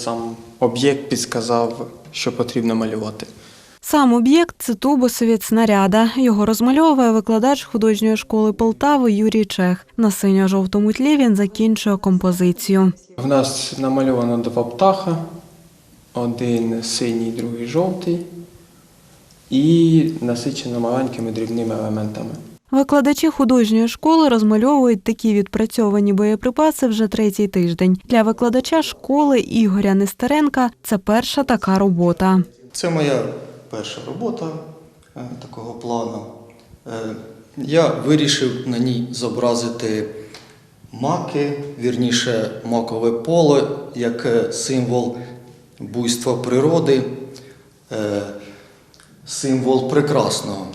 сам об'єкт підсказав, що потрібно малювати. Сам об'єкт це тубусові від снаряда. Його розмальовує викладач художньої школи Полтави Юрій Чех. На синьо-жовтому тлі він закінчує композицію. В нас намальовано два птаха: один синій, другий жовтий, і насичено маленькими дрібними елементами. Викладачі художньої школи розмальовують такі відпрацьовані боєприпаси вже третій тиждень. Для викладача школи Ігоря Нестеренка це перша така робота. Це моя перша робота е, такого плану. Е, Я вирішив на ній зобразити маки, вірніше макове поле, як символ буйства природи, е, символ прекрасного.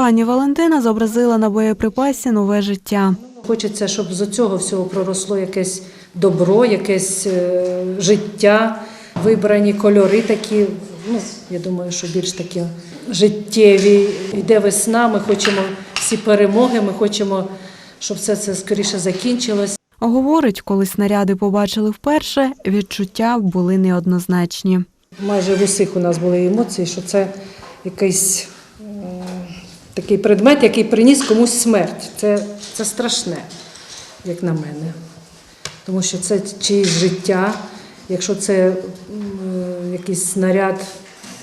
Пані Валентина зобразила на боєприпасі нове життя. Хочеться, щоб з цього всього проросло якесь добро, якесь е, життя, вибрані кольори такі. Ну, я думаю, що більш такі життєві. Йде весна, ми хочемо всі перемоги, ми хочемо, щоб все це скоріше закінчилось. Говорить, коли снаряди побачили вперше, відчуття були неоднозначні. Майже в усіх у нас були емоції, що це якийсь такий предмет, який приніс комусь смерть. Це, це страшне, як на мене. Тому що це чиїсь життя. Якщо це е, якийсь снаряд,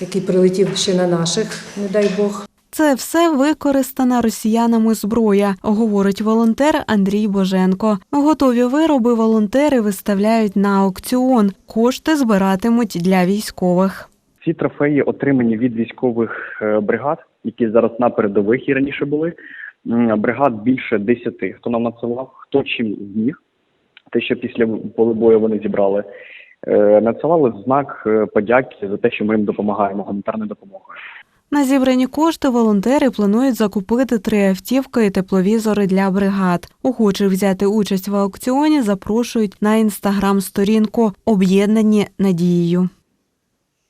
який прилетів ще на наших, не дай Бог. Це все використана росіянами зброя, говорить волонтер Андрій Боженко. Готові вироби волонтери виставляють на аукціон. Кошти збиратимуть для військових. Ці трофеї отримані від військових е, бригад, які зараз на передових і раніше були. Бригад більше десяти. Хто нам надсилав, хто чим зміг. Те, що після поле бою вони зібрали, Е, надсилали знак е, подяки за те, що ми їм допомагаємо гуманітарною допомогою. На зібрані кошти волонтери планують закупити три автівки і тепловізори для бригад. Охочих взяти участь в аукціоні запрошують на інстаграм-сторінку Об'єднані надією.